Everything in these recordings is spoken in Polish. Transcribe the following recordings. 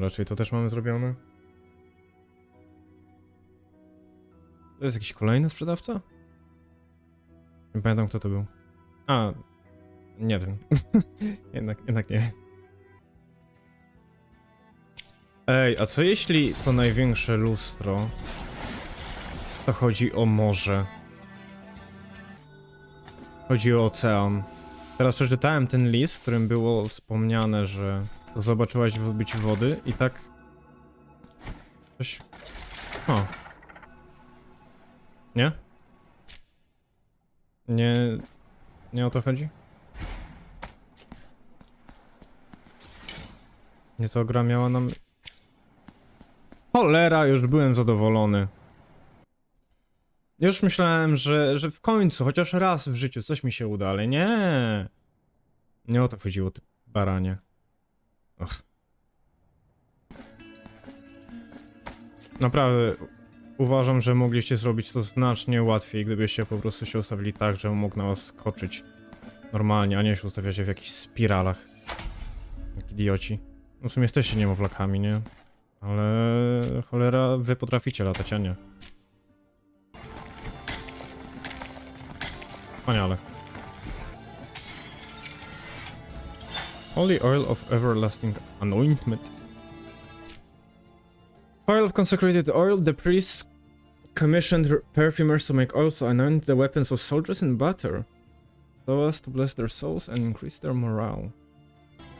Raczej to też mamy zrobione. To jest jakiś kolejny sprzedawca? Nie pamiętam kto to był. A, nie wiem. jednak, jednak nie. Ej, a co jeśli to największe lustro to chodzi o morze? Chodzi o ocean. Teraz przeczytałem ten list, w którym było wspomniane, że to zobaczyłaś w odbiciu wody i tak... Coś... O. Nie? Nie... Nie o to chodzi? Nie to gra miała nam... Cholera, już byłem zadowolony. Już myślałem, że, że w końcu, chociaż raz w życiu coś mi się uda, ale nie. Nie o to chodziło, ty baranie. Ach. Naprawdę, uważam, że mogliście zrobić to znacznie łatwiej, gdybyście po prostu się ustawili tak, że mógł na was skoczyć normalnie, a nie się ustawiacie w jakichś spiralach. Jak idioci. No w sumie jesteście niemowlakami, nie? Ale cholera, wy potraficie latać, a nie. Wspaniale. Holy oil of everlasting anointment. Oil of consecrated oil, the priests commissioned perfumers to make oils to anoint the weapons of soldiers in battle. So as to bless their souls and increase their morale.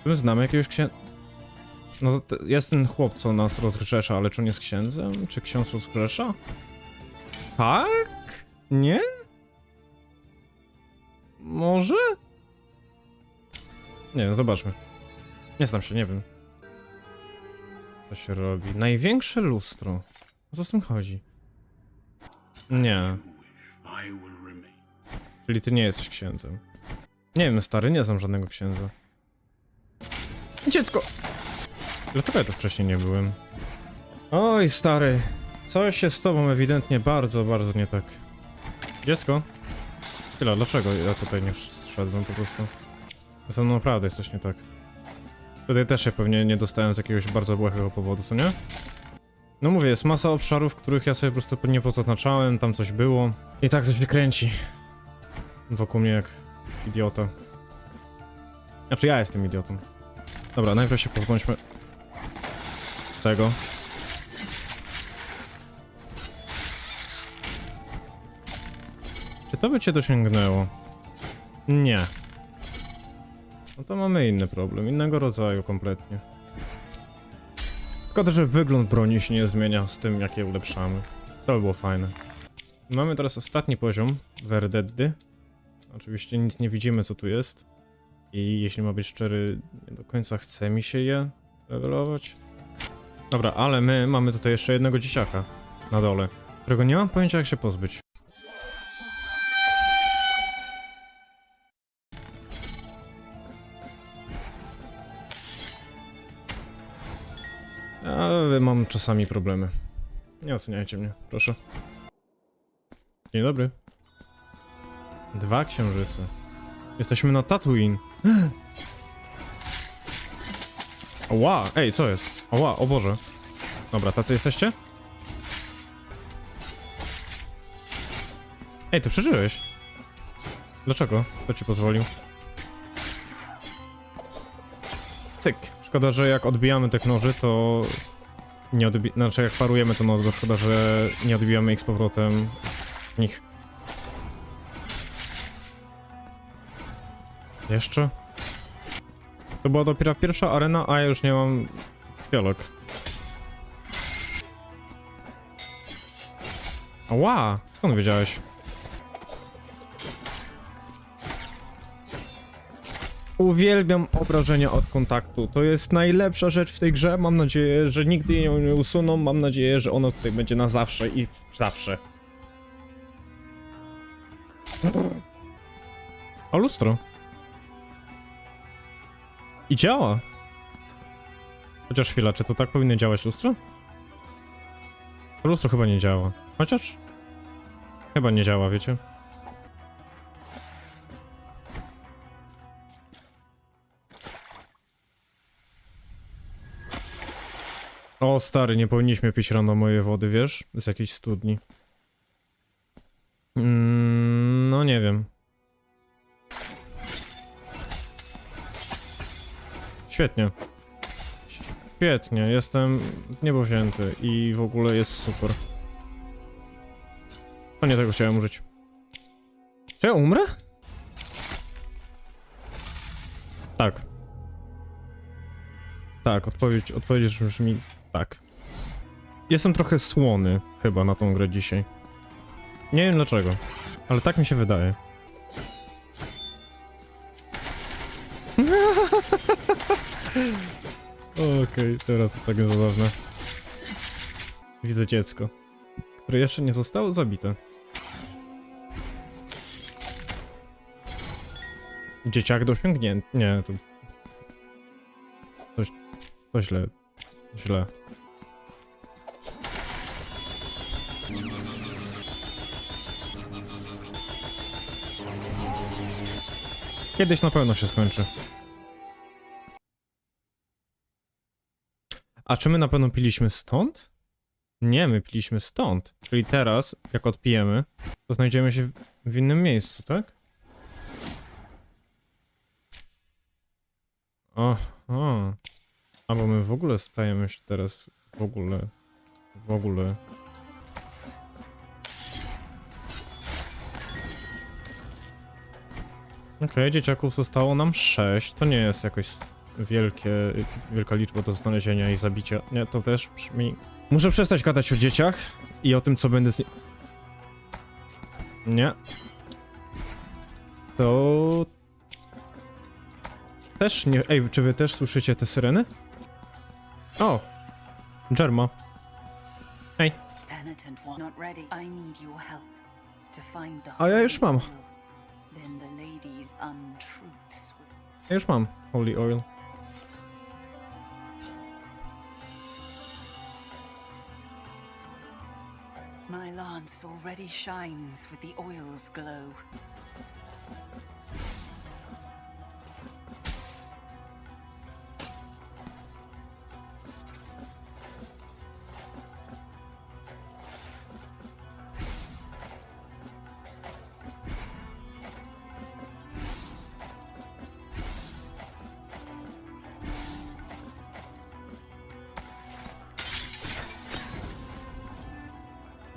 My znamy jakiegoś księdza? No jest ten chłop, co nas rozgrzesza, ale czy on jest księdzem? Czy ksiądz rozgrzesza? Tak? Nie? Może? Nie wiem, zobaczmy. Nie znam się, nie wiem. Co się robi? Największe lustro. O co z tym chodzi? Nie. Czyli ty nie jesteś księdzem. Nie wiem, stary, nie znam żadnego księdza. Dziecko! Dlaczego ja tu wcześniej nie byłem? Oj, stary. Coś się z tobą ewidentnie bardzo, bardzo nie tak. Dziecko? Chwila, dlaczego ja tutaj nie szedłem po prostu? Ze mną naprawdę jest coś nie tak. Tutaj też się pewnie nie dostałem z jakiegoś bardzo błahego powodu, co nie? No mówię, jest masa obszarów, których ja sobie po prostu nie pozaznaczałem, tam coś było. I tak coś się kręci. Wokół mnie jak idiota. Znaczy ja jestem idiotą. Dobra, najpierw się pozbądźmy tego. Czy to by cię dosięgnęło? Nie. No to mamy inny problem, innego rodzaju kompletnie. Szkoda, że wygląd broni się nie zmienia z tym, jak je ulepszamy. To by było fajne. Mamy teraz ostatni poziom, Verdeddy. Oczywiście nic nie widzimy, co tu jest. I jeśli ma być szczery, nie do końca chce mi się je levelować. Dobra, ale my mamy tutaj jeszcze jednego dzieciaka na dole, którego nie mam pojęcia jak się pozbyć. Ale mam czasami problemy. Nie oceniajcie mnie, proszę. Dzień dobry. Dwa księżyce. Jesteśmy na Tatooine. Ła, ej, co jest? Ła, o Boże. Dobra, tacy jesteście? Ej, ty przeżyłeś. Dlaczego? Kto ci pozwolił? Cyk. Szkoda, że jak odbijamy tych noży, to nie odbi... Znaczy, jak parujemy to noże, to szkoda, że nie odbijamy ich z powrotem nich. Jeszcze? To była dopiero pierwsza arena, a ja już nie mam fiolek. Ła! Skąd wiedziałeś? Uwielbiam obrażenia od kontaktu. To jest najlepsza rzecz w tej grze. Mam nadzieję, że nigdy jej nie usuną. Mam nadzieję, że ono tutaj będzie na zawsze i zawsze. O lustro. I działa. Chociaż chwila, czy to tak powinno działać lustro? Lustro chyba nie działa. Chociaż? Chyba nie działa, wiecie? O stary, nie powinniśmy pić rano mojej wody, wiesz? Z jakiejś studni. Mm, no nie wiem. Świetnie. Świetnie, jestem w niebo wzięty i w ogóle jest super. O nie, tego chciałem użyć. Czy ja umrę? Tak. Tak, odpowiedź, odpowiedź brzmi tak. Jestem trochę słony chyba na tą grę dzisiaj. Nie wiem dlaczego, ale tak mi się wydaje. Okej, teraz to całkiem zabawne. Widzę dziecko, które jeszcze nie zostało zabite. Dzieciak dosiągnięty. Nie, to. Coś. To źle. Źle. Kiedyś na pewno się skończy. A czy my na pewno piliśmy stąd? Nie, my piliśmy stąd. Czyli teraz, jak odpijemy, to znajdziemy się w innym miejscu, tak? Aha. A bo my w ogóle stajemy się teraz w ogóle. W ogóle. Okej, dzieciaków zostało nam 6. To nie jest jakoś wielkie, wielka liczba do znalezienia i zabicia. Nie, to też brzmi... Muszę przestać gadać o dzieciach i o tym, co będę z nie... Nie. To... Też nie... Ej, czy wy też słyszycie te syreny? Oh. O! Penitent one not ready. I need your help to find the A ja już mam. Then the lady's untruths Ja już mam Holy Oil. My lance already shines with the oil's glow.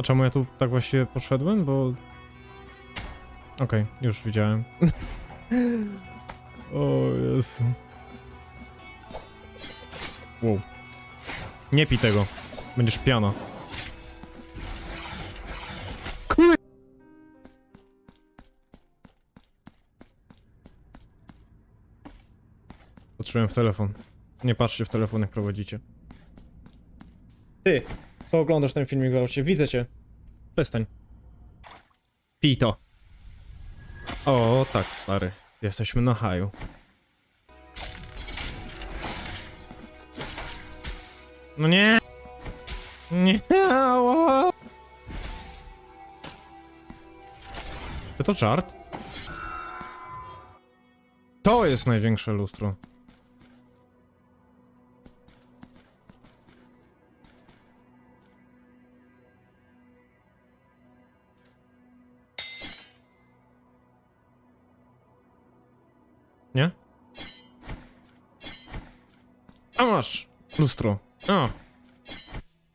A czemu ja tu tak właściwie poszedłem? Bo... Okej, już widziałem. o Jezu. Wow. Nie pij tego. Będziesz piana. Kur... Patrzyłem w telefon. Nie patrzcie w telefon, jak prowadzicie. Ty, oglądasz ten filmik właśnie? Widzę cię. Przestań. Pij to. O, tak, stary. Jesteśmy na haju. No nie! Nie! Czy to żart? To jest największe lustro. A masz! Lustro. A.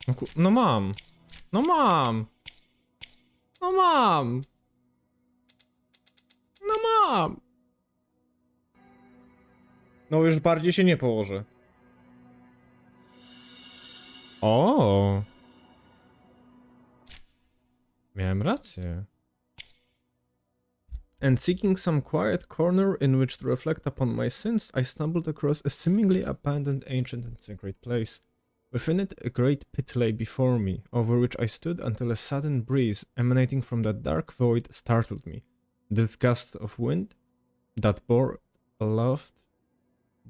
No, no mam. No mam. No mam. No mam. No już bardziej się nie położę. O. Miałem rację. And seeking some quiet corner in which to reflect upon my sins, I stumbled across a seemingly abandoned ancient and sacred place. Within it, a great pit lay before me, over which I stood until a sudden breeze emanating from that dark void startled me. This gust of wind that bore aloft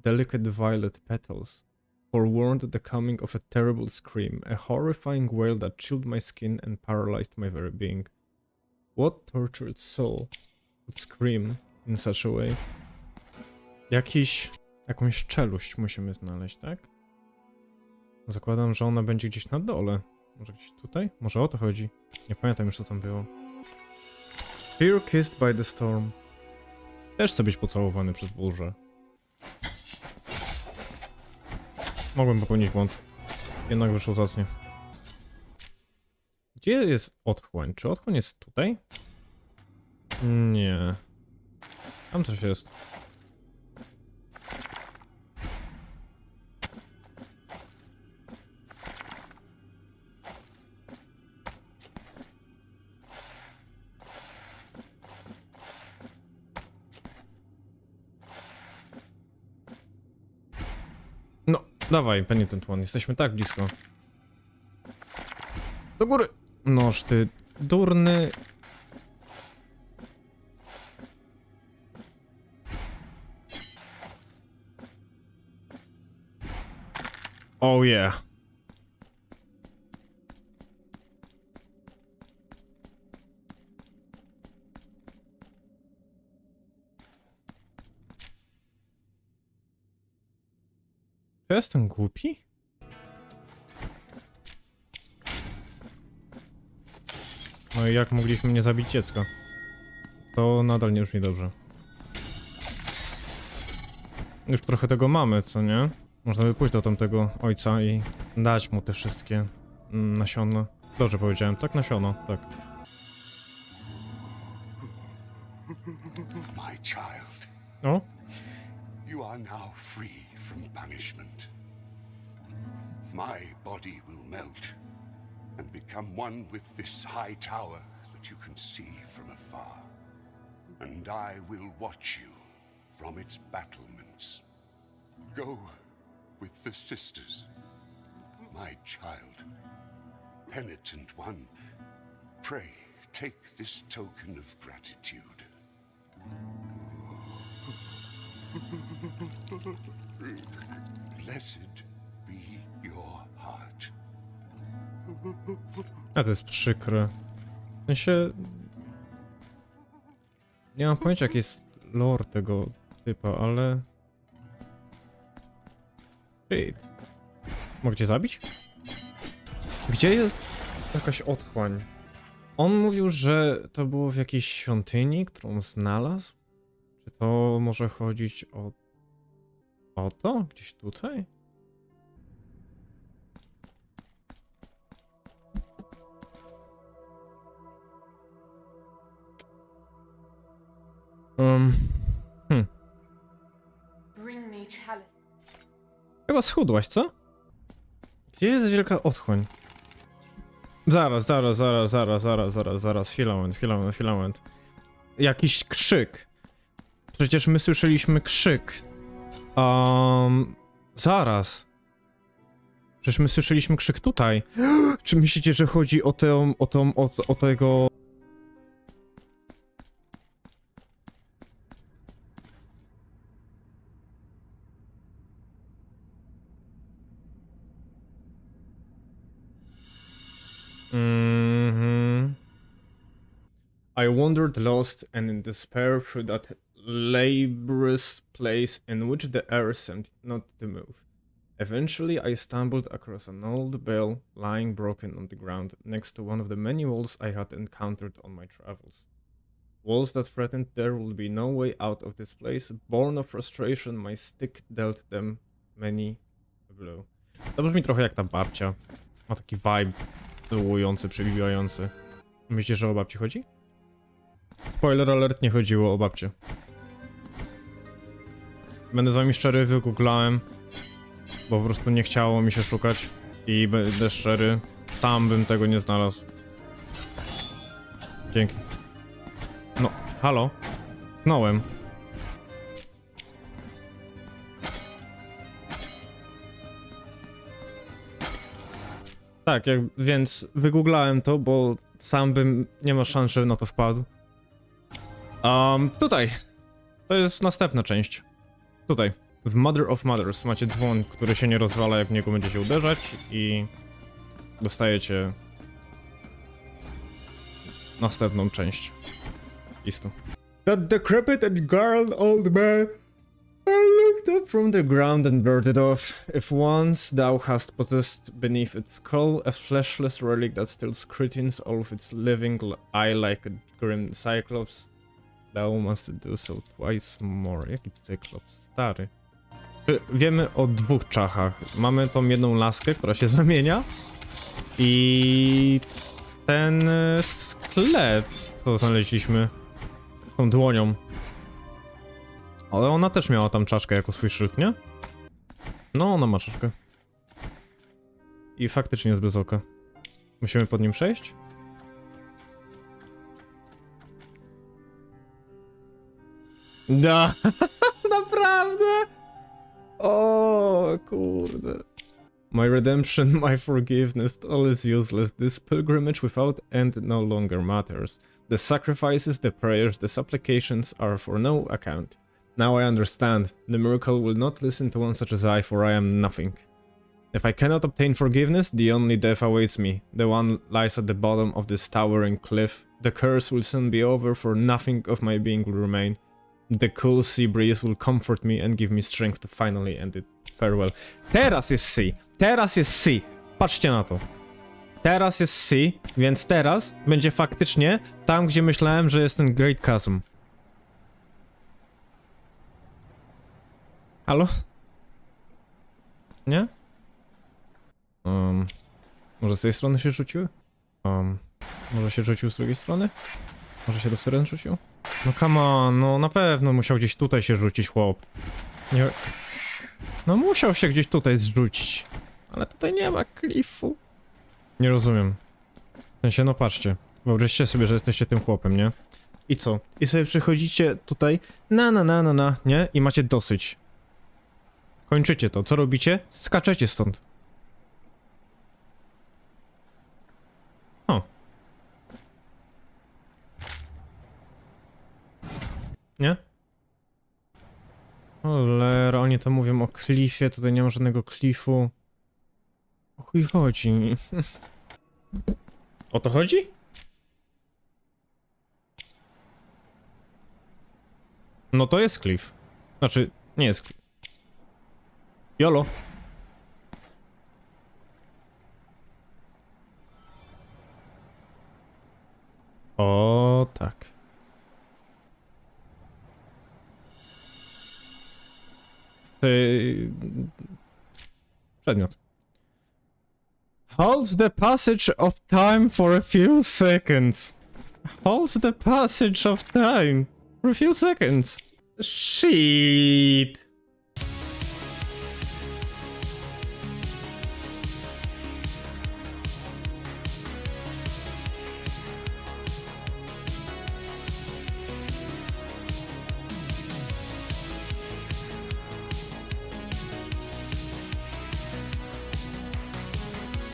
delicate violet petals forewarned the coming of a terrible scream, a horrifying wail that chilled my skin and paralyzed my very being. What tortured soul scream in such a way? Jakiś... jakąś czeluść musimy znaleźć, tak? Zakładam, że ona będzie gdzieś na dole. Może gdzieś tutaj? Może o to chodzi? Nie pamiętam już co tam było. Fear kissed by the storm. Też chcę być pocałowany przez burzę. Mogłem popełnić błąd. Jednak wyszło zacnie. Gdzie jest otchłań? Czy otchłań jest tutaj? Nie. Tam coś jest. No, dawaj, penitent one. Jesteśmy tak blisko. Do góry! Noż ty, durny... Oh yeah. Ja jestem głupi? No i jak mogliśmy nie zabić dziecka? To nadal nie brzmi dobrze. Już trochę tego mamy, co nie? Można by pójść do tamtego ojca i dać mu te wszystkie mm, nasiona. Dobrze powiedziałem, tak nasiona, tak. My child, O, you are now free from punishment. My body will melt and become one with this high tower that you can see from afar. And I will watch you from its battlements. Go with the sisters, my child. Penitent one, pray take this token of gratitude. Blessed be your heart. a to jest przykre. W sensie... Nie mam pojęcia jaki jest lore tego typa, ale... Shit. Mogę cię zabić? Gdzie jest jakaś otchłań? On mówił, że to było w jakiejś świątyni, którą znalazł? Czy to może chodzić o... O to? Gdzieś tutaj? Um, Bring me chalice. Chyba schudłaś, co? Gdzie jest wielka otchłań? Zaraz, zaraz, zaraz, zaraz, zaraz, zaraz, zaraz, filament, filament, filament. Jakiś krzyk. Przecież my słyszeliśmy krzyk. Um, zaraz. Przecież my słyszeliśmy krzyk tutaj. Czy myślicie, że chodzi o tę, o tą, o, o tego... wandered lost and in despair through that laborious place in which the air seemed not to move. Eventually, I stumbled across an old bell lying broken on the ground next to one of the many walls I had encountered on my travels. Walls that threatened there would be no way out of this place. Born of frustration, my stick dealt them many a blow. To brzmi trochę jak ta babcia. Ma taki vibe dołujący, przebiegający. Myślisz, że o babci chodzi? Spoiler alert, nie chodziło o babcię. Będę z wami szczery, wygooglałem, bo po prostu nie chciało mi się szukać i będę szczery, sam bym tego nie znalazł. Dzięki. No, halo? Tknąłem. Tak, jak, więc wygooglałem to, bo sam bym nie ma szans, że na to wpadł. Um, tutaj. To jest następna część. Tutaj. W Mother of Mothers macie dzwon, który się nie rozwala, jak w niego będziecie uderzać i dostajecie następną część. Listu. That decrepit and girl old man. I look plucked up from the ground and burned it off. If once thou hast possessed beneath its skull a fleshless relic that still scrutines all of its living eye like a grim cyclops, thou must do so twice more. Jaki cyklops? Stary. Wiemy o dwóch czachach. Mamy tą jedną laskę, która się zamienia i ten y, sklep, co znaleźliśmy tą dłonią. Ale ona też miała tam czaszkę jako swój szyld, nie? No, ona ma czaszkę. I faktycznie jest bez oka. Musimy pod nim przejść? Da, naprawdę? O, kurde. My redemption, my forgiveness, all is useless. This pilgrimage without end no longer matters. The sacrifices, the prayers, the supplications are for no account. Now I understand. The miracle will not listen to one such as I, for I am nothing. If I cannot obtain forgiveness, the only death awaits me. The one lies at the bottom of this towering cliff. The curse will soon be over, for nothing of my being will remain. The cool sea breeze will comfort me and give me strength to finally end it. Farewell. Teraz jest sea. Teraz jest sea. Patrzcie na to. Teraz jest sea, więc teraz będzie faktycznie tam, gdzie myślałem, że jest ten Great Chasm. Halo? Nie? Um, może z tej strony się rzuciły? Um, może się rzucił z drugiej strony? Może się do syren rzucił? No come on, no na pewno musiał gdzieś tutaj się rzucić chłop. Nie... No musiał się gdzieś tutaj zrzucić. Ale tutaj nie ma klifu. Nie rozumiem. W sensie, no patrzcie. Wyobraźcie sobie, że jesteście tym chłopem, nie? I co? I sobie przychodzicie tutaj, na na na na na, nie? I macie dosyć. Kończycie to. Co robicie? Skaczecie stąd. Nie? Cholera, oni to mówią o klifie, tutaj nie ma żadnego klifu. O chuj chodzi? o to chodzi? No to jest klif. Znaczy, nie jest klif. Jolo. O tak. Yy, Przedmiot. Hold the passage of time for a few seconds. Hold the passage of time for a few seconds. Shit.